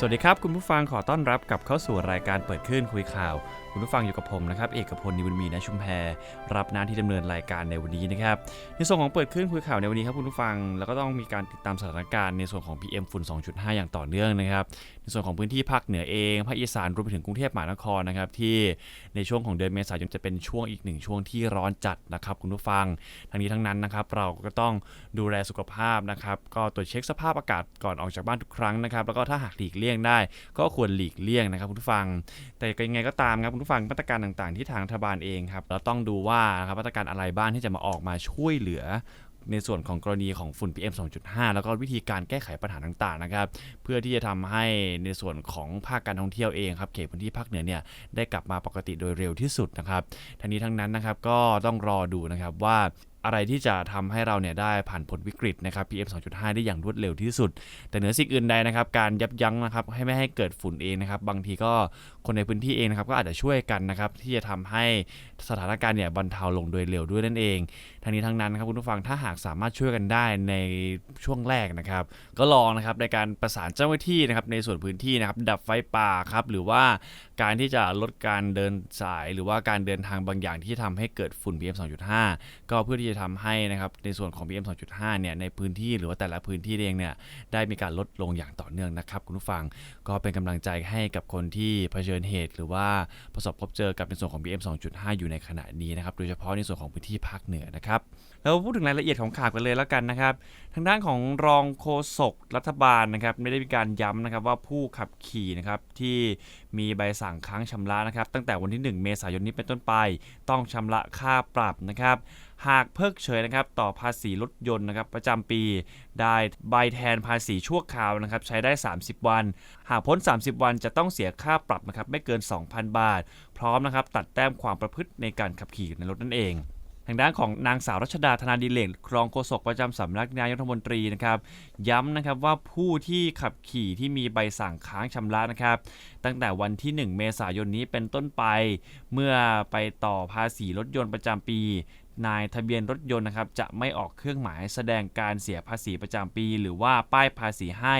สวัสดีครับ คุณผู้ฟังขอต้อนรับกับเข้าสู่รายการเปิดคลื่นคุยข่าว คุณผู้ฟังอยู่กับผมนะครับเอกพลนิวมีนะชุมแพรรับหน้าที่ดำเนินรายการในวันนี้นะครับในส่วนของเปิดคลื่นคุยข่าวในวันนี้ครับคุณผู้ฟังแล้วก็ต้องมีการติดตามสถานการณ์ในส่วนของ PM ฝุ่น 2.5 อย่างต่อเนื่องนะครับในส่วนของพื้นที่ภาคเหนือเองภาคอีสานรวมไปถึงกรุงเทพมหานครนะครับที่ในช่วงของเดือนเมษายนจะเป็นช่วงอีกหนึ่งช่วงที่ร้อนจัดนะครับคุณผู้ฟังทั้งนี้ทั้งนั้นนะครับเราก็ต้องดูแลสุขภาพนะครับก็ตรวจเช็คสภาพอากาศก่อนออกจากบ้านทุกครั้งนะครับแล้วก็ถ้าหากหลีกเลี่ยงได้ ก็ควรหลีกเลี่ยงนะครับคุณผู้ฟัง แต่ยังไงก็ตามครับคุณผู้ฟังมาตรการต่างๆ ที่ทางรัฐบาลเองครับเราต้องดูว่าครับมาตรการอะไรบ้างที่จะมาออกมาช่วยเหลือในส่วนของกรณีของฝุ่น PM 2.5 แล้วก็วิธีการแก้ไขปัญหาต่างๆนะครับ เพื่อที่จะทำให้ในส่วนของภาคการท่องเที่ยวเองครับเขตพื้นที่ภาคเหนือเนี่ยได้กลับมาปกติโดยเร็วที่สุดนะครับทั้งนี้ทั้งนั้นนะครับก็ต้องรอดูนะครับว่า อะไรที่จะทำให้เราเนี่ยได้ผ่านพ้นวิกฤตนะครับ PM 2.5 ได้อย่างรวดเร็วที่สุด แต่เหนือสิ่งอื่นใดนะครับ การยับยั้งนะครับให้ไม่ให้เกิดฝุ่นเองนะครับ บางทีก็คนในพื้นที่เองนะครับก็อาจจะช่วยกันนะครับที่จะทำให้สถานการณ์เนี่ยบรรเทาลงโดยเร็วด้วยนั่นเอง ทั้งนี้ทั้งนั้นนะครับคุณผู้ฟังถ้าหากสามารถช่วยกันได้ในช่วงแรกนะครับ ก็ลองนะครับในการประสานเจ้าหน้าที่นะครับในส่วนพื้นที่นะครับดับไฟป่าครับหรือว่า การที่จะลดการเดินสายหรือว่าการเดินทางบางอย่างที่ทำให้เกิดฝุ่น PM 2.5 ก็เพื่อที่จะทำให้นะครับในส่วนของ PM 2.5 เนี่ยในพื้นที่หรือว่าแต่ละพื้นที่เองเนี่ยได้มีการลดลงอย่างต่อเนื่องนะครับคุณผู้ฟังก็เป็นกำลังใจให้กับคนที่เผชิญเหตุ หรือว่าประสบพบเจอกับในส่วนของ PM 2.5 อยู่ในขณะนี้นะครับโดยเฉพาะในส่วนของพื้นที่ภาคเหนือนะครับ เราพูดถึงรายละเอียดของข่าวกันเลยแล้วกันนะครับ ทางด้านของรองโฆษกรัฐบาลนะครับไม่ได้มีการย้ำนะครับว่าผู้ขับขี่นะครับที่มีใบสั่งค้างชำระนะครับ ตั้งแต่วันที่ 1 เมษายนนี้เป็นต้นไป ต้องชำระค่าปรับนะครับ หากเพิกเฉยนะครับต่อภาษีรถยนต์นะครับประจำปี ได้ใบแทนภาษีชั่วคราวนะครับใช้ได้ 30 วัน หากพ้น 30 วันจะต้องเสียค่าปรับนะครับไม่เกิน 2,000 บาท พร้อมนะครับตัดแต้มความประพฤติในการขับขี่ในรถนั่นเอง ทางด้านของนางสาวรัชดาธนาดิเลกรองโฆษกประจำสำนักนายกรัฐมนตรีนะครับย้ำนะครับว่าผู้ที่ขับขี่ที่มีใบสั่งค้างชำระนะครับ ตั้งแต่วันที่ 1 เมษายนนี้เป็นต้นไป เมื่อไปต่อภาษีรถยนต์ประจำปี นายทะเบียนรถยนต์นะครับจะไม่ออกเครื่องหมายแสดงการเสียภาษีประจำปี หรือว่าป้ายภาษีให้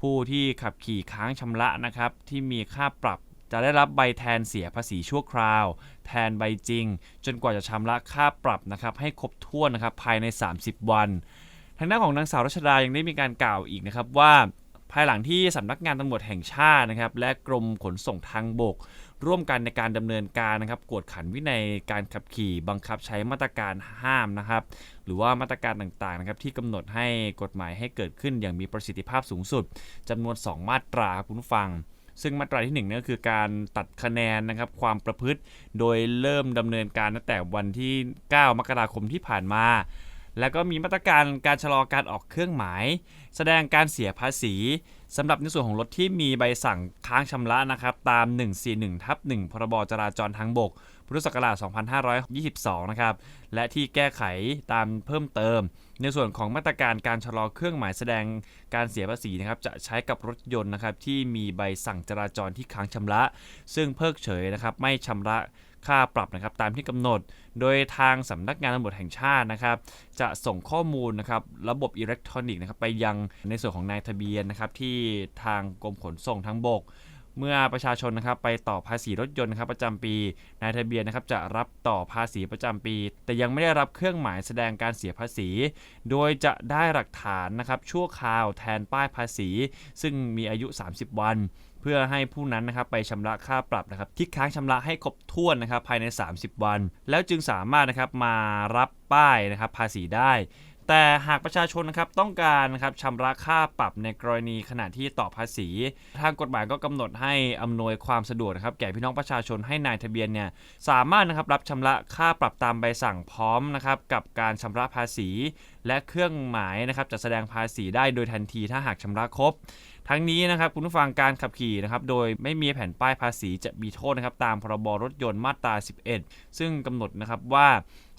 ผู้ที่ขับขี่ค้างชำระนะครับที่มีค่าปรับ จะได้รับใบแทนเสียภาษีชั่วคราว แทนใบจริง จนกว่าจะชำระค่าปรับนะครับให้ครบถ้วนนะครับภายใน 30 วัน ทางด้านของนางสาวรัชดายังได้มีการกล่าวอีกนะครับว่าภายหลังที่สำนักงานตำรวจแห่งชาตินะครับและกรมขนส่งทางบก ร่วมกันในการดำเนินการนะครับกวดขันวินัยการขับขี่บังคับใช้มาตรการห้ามนะครับหรือว่ามาตรการต่างๆนะครับที่กำหนดให้กฎหมายให้เกิดขึ้นอย่างมีประสิทธิภาพสูงสุดจำนวน 2 มาตราคุณผู้ฟัง ซึ่งมาตราที่1นั่นก็คือการตัดคะแนนนะครับความประพฤติ โดยเริ่มดำเนินการตั้งแต่วันที่ 9 มกราคมที่ผ่านมา แล้วก็มีมาตรการการชะลอการออกเครื่องหมาย แสดงการเสียภาษีสำหรับในส่วนของรถที่มีใบสั่งค้างชำระนะครับตาม 141ทับ1พรบจราจรทางบก พุทธศักราช 2522 นะครับ และที่แก้ไขตามเพิ่มเติม ในส่วนของมาตรการการชะลอเครื่องหมายแสดงการเสียภาษีนะครับ จะใช้กับรถยนต์นะครับที่มีใบสั่งจราจรที่ค้างชำระ ซึ่งเพิกเฉยนะครับไม่ชำระค่าปรับนะครับตามที่กำหนด โดยทางสำนักงานตำรวจแห่งชาตินะครับ จะส่งข้อมูลนะครับระบบอิเล็กทรอนิกส์นะครับไปยังในส่วนของนายทะเบียนนะครับที่ทางกรมขนส่งทางบก เมื่อประชาชนนะครับไปต่อภาษีรถยนต์นะครับประจำปีนายทะเบียนนะครับจะรับต่อภาษีประจำปี แต่ยังไม่ได้รับเครื่องหมายแสดงการเสียภาษี โดยจะได้หลักฐานนะครับชั่วคราวแทนป้ายภาษี ซึ่งมีอายุ 30 วันเพื่อให้ผู้นั้นนะครับไปชำระค่าปรับนะครับที่ค้างชำระให้ครบถ้วนนะครับภายใน 30 วัน แล้วจึงสามารถนะครับมารับป้ายนะครับภาษีได้ แต่หากประชาชนนะครับต้องการนะครับชำระค่าปรับในกรณีขณะที่ต่อภาษี ทางกฎหมายก็กำหนดให้อำนวยความสะดวกนะครับแก่พี่น้องประชาชนให้นายทะเบียนเนี่ยสามารถนะครับรับชำระค่าปรับตามใบสั่งพร้อมนะครับกับการชำระภาษี และเครื่องหมายนะครับจะแสดงภาษีได้โดยทันทีถ้าหากชำระครบ ทั้งนี้นะครับคุณผู้ฟังการขับขี่นะครับโดยไม่มีแผ่นป้ายภาษีจะมีโทษนะครับตามพรบรถยนต์มาตรา 11 ซึ่งกำหนดนะครับว่า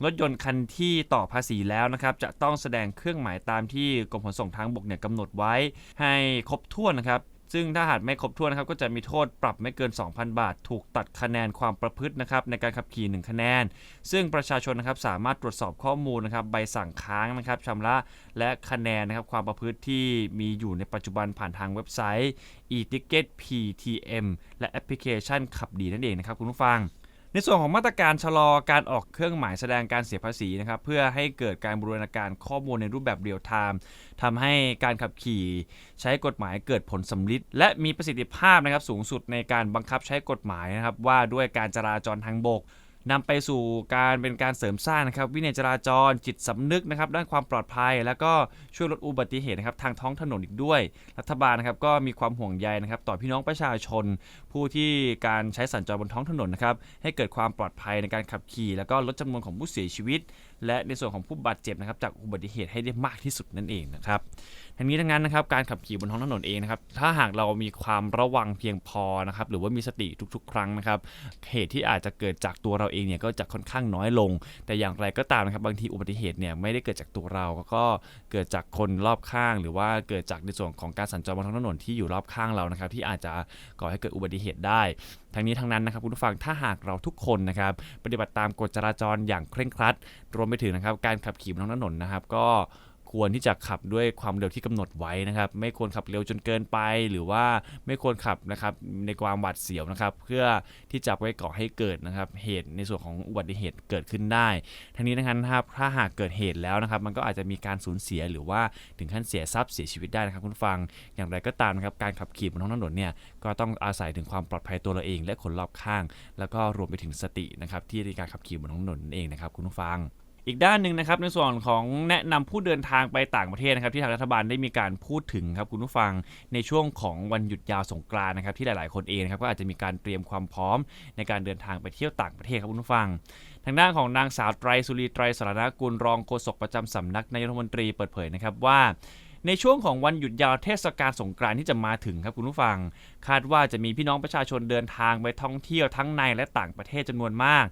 รถยนต์คันที่ต่อภาษีแล้วนะครับจะต้องแสดงเครื่องหมายตามที่กรมขนส่งทางบกเนี่ยกำหนดไว้ให้ครบถ้วนนะครับ ซึ่งถ้าหากไม่ครบถ้วนนะครับก็จะมีโทษปรับไม่เกิน 2,000 บาท ถูกตัดคะแนนความประพฤตินะครับในการขับขี่ 1 คะแนน ซึ่งประชาชนนะครับสามารถตรวจสอบข้อมูลนะครับใบสั่งค้างนะครับชำระและคะแนนนะครับความประพฤติที่มีอยู่ในปัจจุบันผ่านทางเว็บไซต์ e-ticket PTM และแอปพลิเคชันขับดีนั่นเองนะครับคุณผู้ฟัง ในส่วนของมาตรการชะลอการออกเครื่องหมายแสดงการเสียภาษีนะครับเพื่อให้เกิดการบูรณาการข้อมูลในรูปแบบเรียลไทม์ทำให้การขับขี่ใช้กฎหมายเกิดผลสำลิดและมีประสิทธิภาพนะครับสูงสุดในการบังคับใช้กฎหมายนะครับว่าด้วยการจราจรทางบก นำไปสู่การเป็นการเสริมสร้างนะครับ วินัยจราจรจิตสำนึกนะครับ ด้านความปลอดภัย แล้วก็ช่วยลดอุบัติเหตุนะครับทางท้องถนนอีกด้วย รัฐบาลนะครับก็มีความห่วงใยนะครับ ต่อพี่น้องประชาชน ผู้ที่การใช้สัญจรบนท้องถนนนะครับให้เกิดความปลอดภัยในการขับขี่ แล้วก็ลดจำนวนของผู้เสียชีวิต และในส่วนของผู้บาดเจ็บนะครับจากอุบัติเหตุให้ได้มากที่สุดนั่นเองนะครับทั้งนี้ทั้งนั้นนะครับการขับขี่บนท้องถนนเองนะครับถ้าหากเรามีความระวังเพียงพอนะครับหรือว่ามีสติทุกๆ ครั้งนะครับเหตุที่อาจจะเกิดจากตัวเราเองเนี่ยก็จะค่อนข้างน้อยลง แต่อย่างไรก็ตามนะครับบางทีอุบัติเหตุเนี่ยไม่ได้เกิดจากตัวเราก็เกิดจากคนรอบข้าง หรือว่าเกิดจากในส่วนของการสัญจรบนท้องถนนที่อยู่รอบข้างเรานะครับที่อาจจะก่อให้เกิดอุบัติเหตุได้ ทั้งนี้ทั้งนั้นนะครับคุณผู้ฟังถ้าหากเราทุกคนนะครับปฏิบัติตามกฎจราจรอย่างเคร่งครัด รวมไปถึงนะครับการขับขี่บนท้องถนนนะครับ ก็ ควรที่จะขับด้วยความเร็วที่กำหนดไว้นะครับ ไม่ควรขับเร็วจนเกินไป หรือว่าไม่ควรขับนะครับในความหวาดเสียวนะครับ เพื่อที่จะไปก่อให้เกิดนะครับ เหตุในส่วนของอุบัติเหตุเกิดขึ้นได้ ทั้งนี้นะครับถ้าหากเกิดเหตุแล้วนะครับ มันก็อาจจะมีการสูญเสียหรือว่าถึงขั้นเสียทรัพย์เสียชีวิตได้นะครับคุณฟัง อย่างไรก็ตามนะครับการขับขี่บนท้องถนนเนี่ยก็ต้องอาศัยถึงความปลอดภัยตัวเราเอง และคนรอบข้าง แล้วก็รวมไปถึงสตินะครับที่ในการขับขี่บนท้องถนนนั่นเองนะครับคุณผู้ฟัง อีกด้านหนึ่งนะครับในส่วนของแนะนำผู้เดินทางไปต่างประเทศนะครับที่ทางรัฐบาลได้มีการพูดถึงครับคุณผู้ฟังในช่วงของวันหยุดยาวสงกรานต์นะครับที่หลาย ๆ คนเองนะครับก็อาจจะมีการเตรียมความพร้อมในการเดินทางไปเที่ยวต่างประเทศครับคุณผู้ฟัง ทางด้านของนางสาวไตรสุรีไตรสารนกุลรองโฆษกประจำสำนักนายกรัฐมนตรีเปิดเผยนะครับว่าในช่วงของวันหยุดยาวเทศกาลสงกรานต์ที่จะมาถึงครับคุณผู้ฟัง คาดว่าจะมีพี่น้องประชาชนเดินทางไปท่องเที่ยวทั้งในและต่างประเทศจำนวนมาก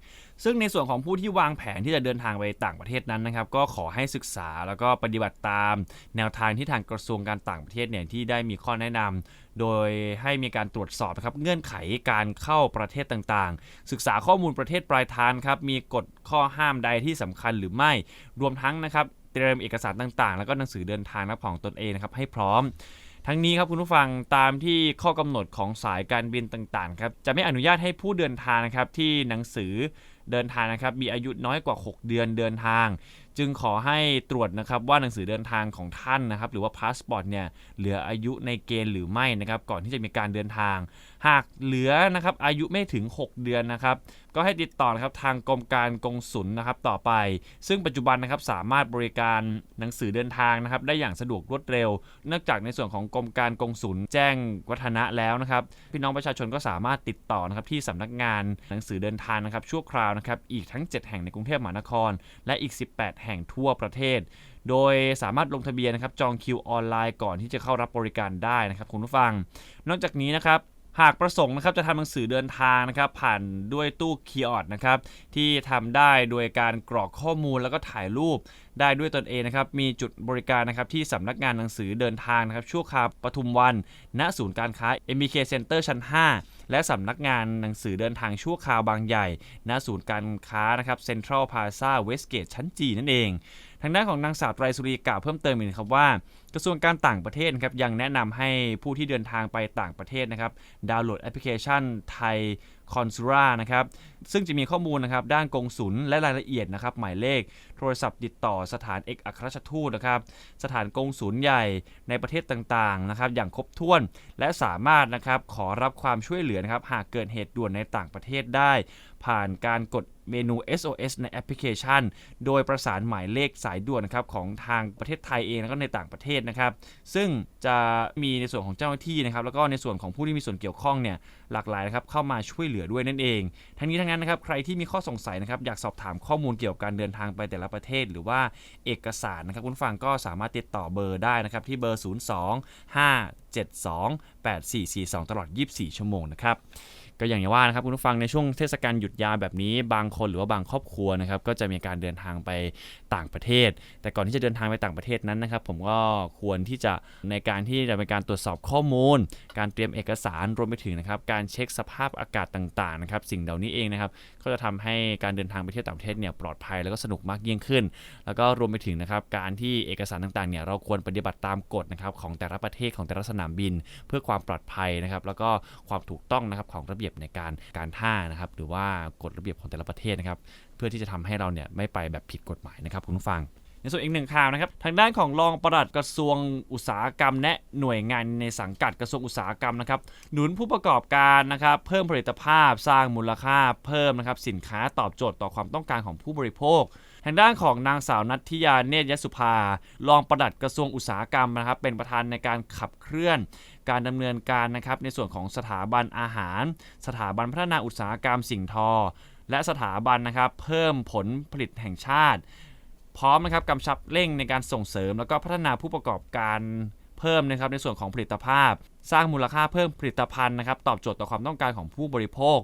ซึ่งในส่วนของผู้ที่วางแผนที่จะเดินทางไปต่างประเทศนั้นนะครับ ก็ขอให้ศึกษาแล้วก็ปฏิบัติตาม แนวทางที่ทางกระทรวงการต่างประเทศเนี่ยที่ได้มีข้อแนะนำโดยให้มีการตรวจสอบนะครับเงื่อนไขการเข้าประเทศต่างๆ ศึกษาข้อมูลประเทศปลายทางครับมีกฎข้อห้ามใดที่สำคัญหรือไม่รวมทั้งนะครับเตรียมเอกสารต่างๆ แล้วก็หนังสือเดินทางและของตนเองนะครับให้พร้อมทั้งนี้ครับคุณผู้ฟังตามที่ข้อกำหนดของสายการบินต่างๆครับจะไม่อนุญาตให้ผู้เดินทางนะครับที่หนังสือ เดินทางนะครับมีอายุน้อยกว่า 6 เดือนเดินทาง จึงขอให้ตรวจนะครับว่าหนังสือเดินทางของท่านนะครับหรือว่าพาสปอร์ตเนี่ยเหลืออายุในเกณฑ์หรือไม่นะครับก่อนที่จะมีการเดินทาง หากเหลือนะครับอายุไม่ถึง 6 เดือนนะครับก็ให้ติดต่อนะครับทางกรมการกงสุลนะครับต่อไป ซึ่งปัจจุบันนะครับสามารถบริการหนังสือเดินทางนะครับได้อย่างสะดวกรวดเร็วเนื่องจากในส่วนของกรมการกงสุลแจ้งวัฒนะแล้วนะครับพี่น้องประชาชนก็สามารถติดต่อนะครับที่สำนักงานหนังสือเดินทางนะครับชั่วคราวนะครับอีกทั้ง 7 แห่งในกรุงเทพมหานคร และอีก 18 แห่งทั่วประเทศ โดยสามารถลงทะเบียนนะครับจองคิวออนไลน์ก่อนที่จะเข้ารับบริการได้นะครับคุณผู้ฟัง นอกจากนี้นะครับ หากประสงค์นะครับจะทำหนังสือเดินทางนะครับ ผ่านด้วยตู้คีย์ออดนะครับที่ทำได้โดยการกรอกข้อมูลแล้วก็ถ่ายรูปได้ด้วยตนเองนะครับ มีจุดบริการนะครับที่สำนักงานหนังสือเดินทางนะครับชั่วคราวปทุมวัน ณศูนย์การค้า MBK Center ชั้น 5 และสำนักงานหนังสือเดินทางชั่วคราวบางใหญ่ณศูนย์การค้านะครับเซ็นทรัลพาซาเวสเกตชั้นจีนั่นเอง ทางด้านของนางสาวไตรสุรีกล่าวเพิ่มเติมอีกนะครับว่า กระทรวงการต่างประเทศครับยังแนะนำให้ผู้ที่เดินทางไปต่างประเทศนะครับดาวน์โหลดแอปพลิเคชันไทยคอนซูรานะครับซึ่งจะมีข้อมูลนะครับด้านกงสุลและรายละเอียดนะครับหมายเลข โทรศัพท์ติดต่อสถานเอกอัครราชทูตนะครับ สถานกงสุลใหญ่ในประเทศต่างๆนะครับ อย่างครบถ้วน และสามารถนะครับขอรับความช่วยเหลือนะครับ หากเกิดเหตุด่วนในต่างประเทศได้ ผ่านการกดเมนู SOS ในแอปพลิเคชัน โดยประสานหมายเลขสายด่วนนะครับของทางประเทศไทยเองแล้วก็ในต่างประเทศนะครับ ซึ่งจะมีในส่วนของเจ้าหน้าที่นะครับ แล้วก็ในส่วนของผู้ที่มีส่วนเกี่ยวข้องเนี่ยหลากหลายนะครับเข้ามาช่วยเหลือด้วยนั่นเอง ทั้งนี้ทั้งนั้นนะครับใครที่มีข้อสงสัยนะครับอยากสอบถามข้อมูลเกี่ยวกับการเดินทางไปแต่ละประเทศ หรือว่าเอกสารนะครับคุณฟังก็สามารถติดต่อเบอร์ได้นะครับที่เบอร์ 02 572 8442 ตลอด 24 ชั่วโมงนะครับ ก็อย่างที่ว่านะครับคุณผู้ฟังในช่วงเทศกาลหยุดยาวแบบนี้ บางคนหรือว่าบางครอบครัวนะครับก็จะมีการเดินทางไปต่างประเทศ แต่ก่อนที่จะเดินทางไปต่างประเทศนั้นนะครับ ผมก็ควรที่จะในการที่จะเป็นการตรวจสอบข้อมูล การเตรียมเอกสารรวมไปถึงนะครับการเช็คสภาพอากาศต่างๆนะครับสิ่งเหล่านี้เองนะครับก็จะทำให้การเดินทางไปเที่ยวต่างประเทศเนี่ยปลอดภัยแล้วก็สนุกมากยิ่งขึ้น แล้วก็รวมไปถึงนะครับการที่เอกสารต่างๆเนี่ยเราควรปฏิบัติตามกฎนะครับของแต่ละประเทศของแต่ละสนามบิน เพื่อความปลอดภัยนะครับแล้วก็ความถูกต้องนะครับของระเบียบในการการท่านะครับ หรือว่ากฎระเบียบของแต่ละประเทศนะครับ เพื่อที่จะทำให้เราเนี่ยไม่ไปแบบผิดกฎหมายนะครับคุณผู้ฟังในส่วนอีกหนึ่งข่าวนะครับ ทางด้านของรองปลัดกระทรวงอุตสาหกรรม และหน่วยงานในสังกัดกระทรวงอุตสาหกรรมนะครับหนุนผู้ประกอบการนะครับเพิ่มผลิตภาพสร้างมูลค่าเพิ่มนะครับสินค้าตอบโจทย์ต่อความต้องการของผู้บริโภค ทางด้านของนางสาวนัทธิยาเนตรยสุภารองปลัดกระทรวงอุตสาหกรรมนะครับเป็นประธานในการขับเคลื่อน การดำเนินการนะครับในส่วนของสถาบันอาหาร สถาบันพัฒนาอุตสาหกรรมสิ่งทอ และสถาบันนะครับเพิ่มผลผลิตแห่งชาติ พร้อมนะครับกำชับเร่งในการส่งเสริม แล้วก็พัฒนาผู้ประกอบการเพิ่มนะครับในส่วนของผลิตภาพ สร้างมูลค่าเพิ่มผลิตภัณฑ์นะครับตอบโจทย์ต่อความต้องการของผู้บริโภค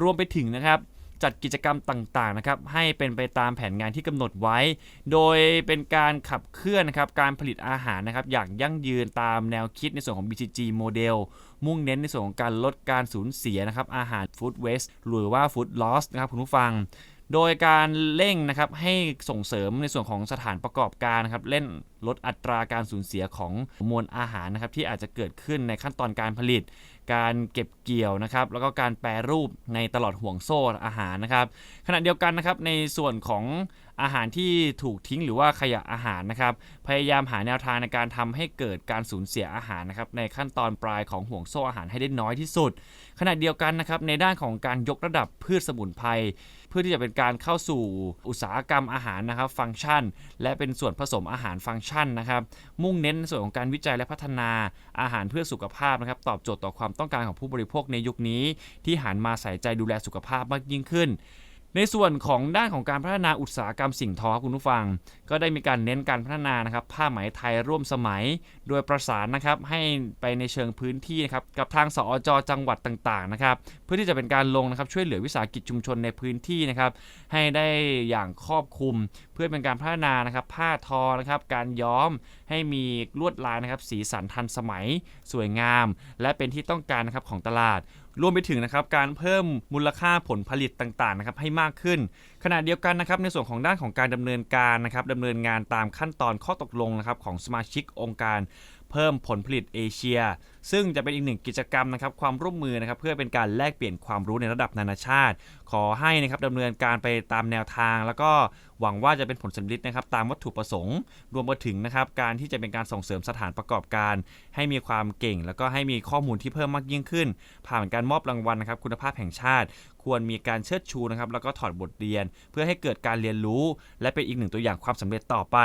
รวมไปถึงนะครับ จัดกิจกรรมต่างๆนะครับให้เป็นไปตามแผนงานที่กำหนดไว้ โดยเป็นการขับเคลื่อนนะครับการผลิตอาหารนะครับอย่างยั่งยืนตามแนวคิดในส่วนของ BCG โมเดลมุ่งเน้นในส่วนของการลดการสูญเสียนะครับอาหาร Food Waste หรือว่า Food Loss นะครับคุณผู้ฟัง โดยการเร่งนะครับให้ส่งเสริมในส่วนของสถานประกอบการนะครับเล่นลดอัตราการสูญเสียของมวลอาหารนะครับที่อาจจะเกิดขึ้นในขั้นตอนการผลิต การเก็บเกี่ยวนะครับแล้วก็การแปรรูปในตลอดห่วงโซ่อาหารนะครับขณะเดียวกันนะครับในส่วนของอาหารที่ถูกทิ้งหรือว่าขยะอาหารนะครับพยายามหาแนวทางในการทำให้เกิดการสูญเสียอาหารนะครับในขั้นตอนปลายของห่วงโซ่อาหารให้ได้น้อยที่สุด ขณะเดียวกันนะครับในด้านของการยกระดับพืชสมุนไพรเพื่อที่จะเป็นการเข้าสู่อุตสาหกรรมอาหารนะครับฟังก์ชัน และเป็นส่วนผสมอาหารฟังก์ชันนะครับ มุ่งเน้นในส่วนของการวิจัยและพัฒนาอาหารเพื่อสุขภาพนะครับ ตอบโจทย์ต่อความต้องการของผู้บริโภคในยุคนี้ ที่หันมาใส่ใจดูแลสุขภาพมากยิ่งขึ้น ในส่วนของด้านของการพัฒนาอุตสาหกรรมสิ่งทอครับคุณผู้ฟัง ก็ได้มีการเน้นการพัฒนานะครับผ้าไหมไทยร่วมสมัย โดยประสานนะครับให้ไปในเชิงพื้นที่นะครับกับทางสอจจังหวัดต่างๆนะครับเพื่อที่จะเป็นการลงนะครับช่วยเหลือวิสาหกิจชุมชนในพื้นที่นะครับให้ได้อย่างครอบคลุม เพื่อเป็นการพัฒนานะครับผ้าทอนะครับการย้อมให้มีลวดลายนะครับสีสันทันสมัย สวยงาม และเป็นที่ต้องการนะครับของตลาด รวมไปถึงนะครับการเพิ่มมูลค่าผลผลิตต่างๆนะครับให้มากขึ้น ขณะเดียวกันนะครับในส่วนของด้านของการดำเนินการนะครับดำเนินงานตามขั้นตอนข้อตกลงนะครับของสมาชิกองค์การเพิ่มผลผลิตเอเชีย ซึ่งจะเป็นอีกหนึ่งกิจกรรมนะครับความร่วมมือนะครับเพื่อเป็นการแลกเปลี่ยนความรู้ในระดับนานาชาติ ขอให้นะครับดำเนินการไปตามแนวทาง แล้วก็หวังว่าจะเป็นผลสำลิดนะครับตามวัตถุประสงค์ รวมไปถึงนะครับการที่จะเป็นการส่งเสริมสถานประกอบการ ให้มีความเก่ง แล้วก็ให้มีข้อมูลที่เพิ่มมากยิ่งขึ้น ผ่านการมอบรางวัลนะครับคุณภาพแห่งชาติ ควรมีการเชิดชูนะครับแล้วก็ถอดบทเรียน เพื่อให้เกิดการเรียนรู้ และเป็นอีกหนึ่งตัวอย่างความสำเร็จต่อไป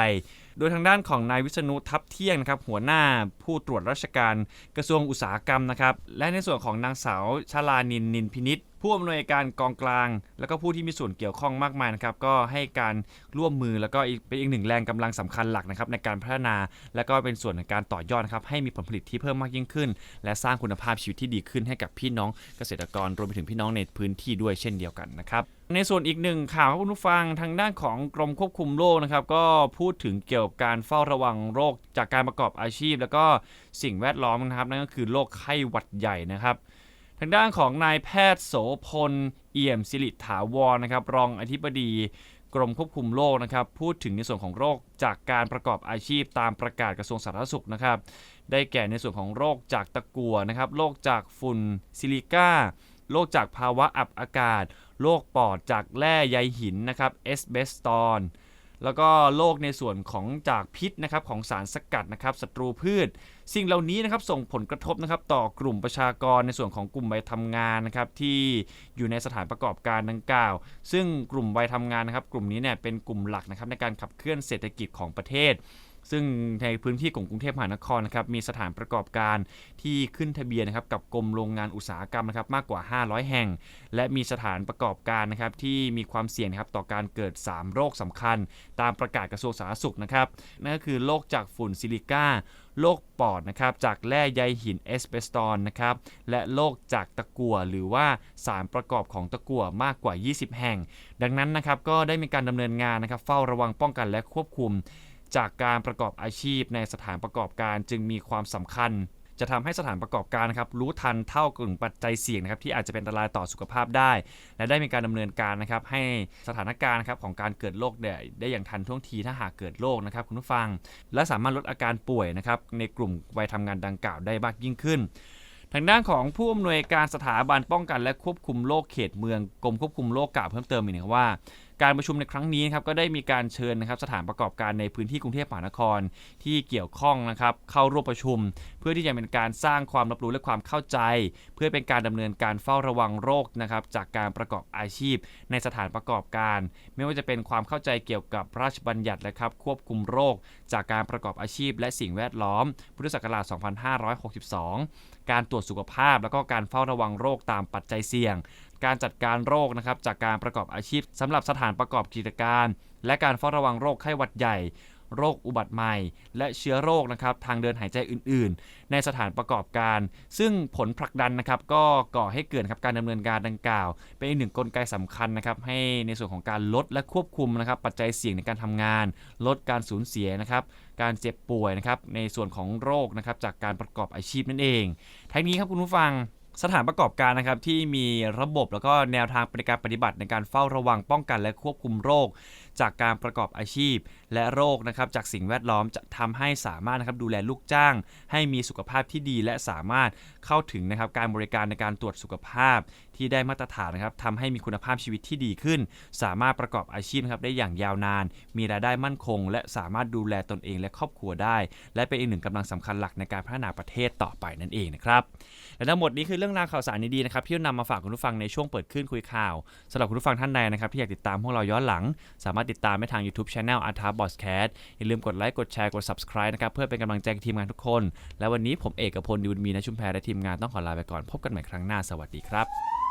โดยทางด้านของนายวิษณุทัพเที่ยงนะครับหัวหน้าผู้ตรวจราชการกระทรวงอุตสาหกรรมนะครับและในส่วนของนางสาวชาลานินนินพินิษ ผู้อำนวยการกองกลาง แล้วก็ผู้ที่มีส่วนเกี่ยวข้องมากมายนะครับก็ให้การร่วมมือแล้วก็เป็นอีกหนึ่งแรงกำลังสำคัญหลักนะครับในการพัฒนา และก็เป็นส่วนในการต่อยอดนะครับให้มีผลผลิตที่เพิ่มมากยิ่งขึ้น และสร้างคุณภาพชีวิตที่ดีขึ้นให้กับพี่น้องเกษตรกรรวมไปถึงพี่น้องในพื้นที่ด้วยเช่นเดียวกันนะครับในส่วนอีกหนึ่งข่าวครับคุณผู้ฟังทางด้านของกรมควบคุมโรคนะครับก็พูดถึงเกี่ยวกับการเฝ้าระวังโรคจากการประกอบอาชีพ แล้วก็สิ่งแวดล้อมนะครับนั่นก็คือโรคไข้หวัดใหญ่นะครับ ทางด้านของนายแพทย์โสพล เอี่ยมสิริถาวรนะครับรองอธิบดีกรมควบคุมโรคนะครับพูดถึงในส่วนของโรคจากการประกอบอาชีพตามประกาศกระทรวงสาธารณสุขนะครับได้แก่ในส่วนของโรคจากตะกั่วนะครับโรคจากฝุ่นซิลิก้าโรคจากภาวะอับอากาศโรคปอดจากแร่ใยหินนะครับเอสเบสตอน แล้วก็โรคในส่วนของจากพิษนะครับของสารสกัดนะครับศัตรูพืช สิ่งเหล่านี้นะครับส่งผลกระทบนะครับต่อกลุ่มประชากรในส่วนของกลุ่มวัยทำงานนะครับที่อยู่ในสถานประกอบการดังกล่าว ซึ่งกลุ่มวัยทำงานนะครับกลุ่มนี้เนี่ยเป็นกลุ่มหลักนะครับในการขับเคลื่อนเศรษฐกิจของประเทศ ซึ่งในพื้นที่ของกรุงเทพมหานครนะครับมีสถานประกอบการที่ขึ้นทะเบียนนะครับกับกรมโรงงานอุตสาหกรรมนะครับมากกว่า 500 แห่ง และมีสถานประกอบการนะครับที่มีความเสี่ยงนะครับต่อการเกิด 3 โรคสำคัญ ตามประกาศกระทรวงสาธารณสุขนะครับนั่นก็คือโรคจากฝุ่นซิลิก้าโรคปอดนะครับจากแร่ใยหินเอสเบสตอนนะครับและโรคจากตะกั่วหรือว่าสารประกอบของตะกั่วมากกว่า 20 แห่ง ดังนั้นนะครับก็ได้มีการดำเนินงานนะครับเฝ้าระวังป้องกันและควบคุม จากการประกอบอาชีพในสถานประกอบการจึงมีความสำคัญ จะทำให้สถานประกอบการนะครับรู้ทันเท่ากับปัจจัยเสี่ยงนะครับที่อาจจะเป็นอันตรายต่อสุขภาพได้ และได้มีการดำเนินการนะครับให้สถานการณ์นะครับของการเกิดโรคได้ได้อย่างทันท่วงทีถ้าหากเกิดโรคนะครับคุณผู้ฟัง และสามารถลดอาการป่วยนะครับในกลุ่มวัยทำงานดังกล่าวได้มากยิ่งขึ้นทางด้านของผู้อำนวยการสถาบันป้องกันและควบคุมโรคเขตเมืองกรมควบคุมโรคกล่าวเพิ่มเติมอีกนะว่า การประชุมในครั้งนี้นะครับก็ได้มีการเชิญนะครับสถานประกอบการในพื้นที่กรุงเทพมหานครที่เกี่ยวข้องนะครับเข้าร่วมประชุม เพื่อที่จะเป็นการสร้างความรับรู้และความเข้าใจ เพื่อเป็นการดำเนินการเฝ้าระวังโรคนะครับจากการประกอบอาชีพ ในสถานประกอบการ ไม่ว่าจะเป็นความเข้าใจเกี่ยวกับพระราชบัญญัตินะครับควบคุมโรค จากการประกอบอาชีพ และสิ่งแวดล้อม พุทธศักราช 2562 การตรวจสุขภาพ แล้วก็การเฝ้าระวังโรคตามปัจจัยเสี่ยง การจัดการโรคนะครับจากการประกอบอาชีพสำหรับสถานประกอบกิจการ และการเฝ้าระวังโรคไข้หวัดใหญ่ โรคอุบัติใหม่ และเชื้อโรคนะครับทางเดินหายใจอื่น ๆ ในสถานประกอบการ ซึ่งผลผลักดันนะครับก็ก่อให้เกิดครับการดำเนินการดังกล่าว เป็นอีกหนึ่งกลไกสำคัญนะครับให้ในส่วนของการลดและควบคุมนะครับปัจจัยเสี่ยงในการทำงาน ลดการสูญเสียนะครับการเจ็บป่วยนะครับในส่วนของโรคนะครับจากการประกอบอาชีพนั่นเองทั้งนี้ครับคุณผู้ฟัง สถานประกอบการนะครับที่มีระบบแล้วก็แนวทางในการปฏิบัติในการเฝ้าระวังป้องกันและควบคุมโรค จากการประกอบอาชีพ และโรคนะครับจากสิ่งแวดล้อมจะทำให้สามารถนะครับดูแลลูกจ้าง ให้มีสุขภาพที่ดีและสามารถเข้าถึงนะครับการบริการในการตรวจสุขภาพที่ได้มาตรฐานนะครับทำให้มีคุณภาพชีวิตที่ดีขึ้น สามารถประกอบอาชีพนะครับได้อย่างยาวนาน มีรายได้มั่นคง และสามารถดูแลตนเองและครอบครัวได้ และเป็นอีกหนึ่งกำลังสำคัญหลักในการพัฒนาประเทศต่อไปนั่นเองนะครับและทั้งหมดนี้คือเรื่องราวข่าวสารดีๆนะครับที่นำมาฝากคุณผู้ฟังในช่วงเปิดขึ้นคุยข่าวสำหรับคุณผู้ฟังท่านใดนะครับที่อยากติดตามพวกเราย้อนหลัง สามารถติดตามได้ทาง YouTube Channel a r t a b o s c a s t อย่าลืมกดไลค์กดแชร์กด Subscribe นะครับเพื่อเป็นกำลังใจกับทีมงานทุกคน และวันนี้ผมเอกพลดิวมีนะชุมแพรและทีมงานต้องขอลาไปก่อนพบกันใหม่ครั้งหน้าสวัสดีครับ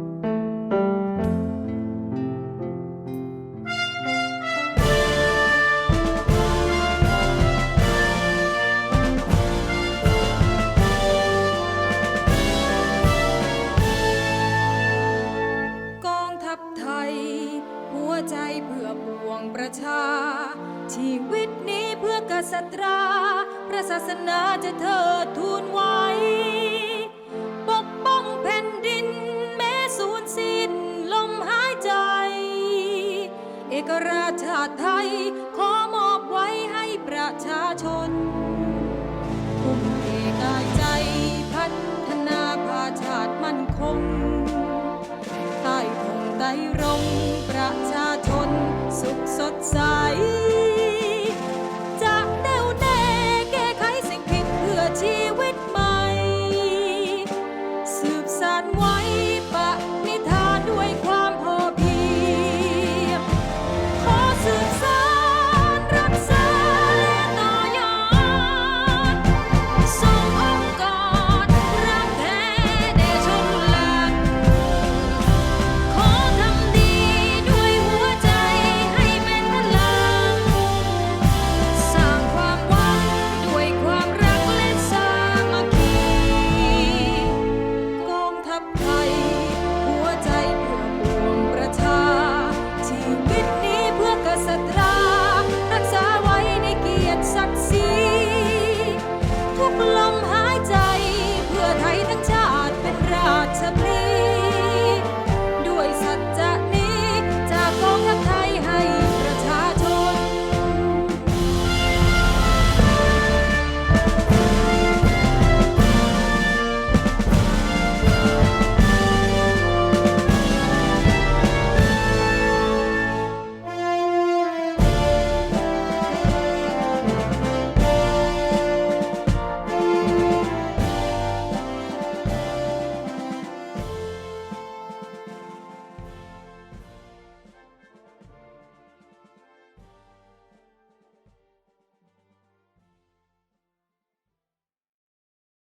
เอกราชชาติไทย ขอมอบไว้ให้ประชาชนทุ่มเทกายใจพัฒนาพาชาติมั่นคง ใต้ธงไต้ร่มประชาชนสุขสดใส